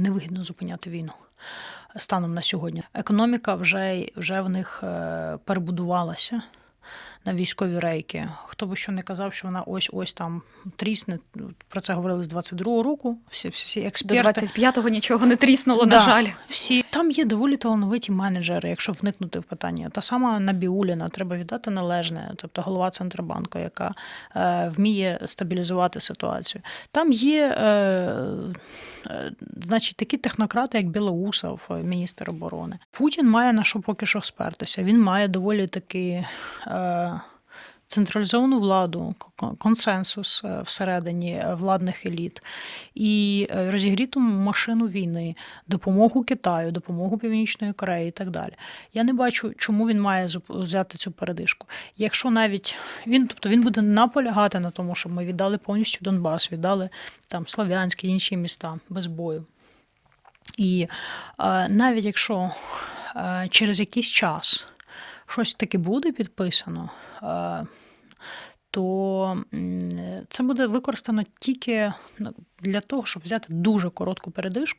невигідно зупиняти війну станом на сьогодні. Економіка вже, вже в них е, перебудувалася на військові рейки. Хто би що не казав, що вона ось ось там трісне. Про це говорили з 22-го року. Всі, всі До 25-го нічого не тріснуло, на жаль. Всі там є доволі талановиті менеджери, якщо вникнути в питання. Та сама Набіуліна, треба віддати належне, тобто голова Центробанку, яка е, вміє стабілізувати ситуацію. Там є, е, значить, такі технократи, як Білоусов, е, міністр оборони. Путін має на що поки що спертися. Він має доволі таки. Е, Централізовану владу, консенсус е, всередині владних еліт і е, розігріту машину війни, допомогу Китаю, допомогу Північної Кореї і так далі. Я не бачу, чому він має взяти цю передишку. Якщо навіть він, тобто він буде наполягати на тому, щоб ми віддали повністю Донбас, віддали там Слов'янські інші міста без бою. І е, навіть якщо через якийсь час щось таки буде підписано, е, то це буде використано тільки для того, щоб взяти дуже коротку передишку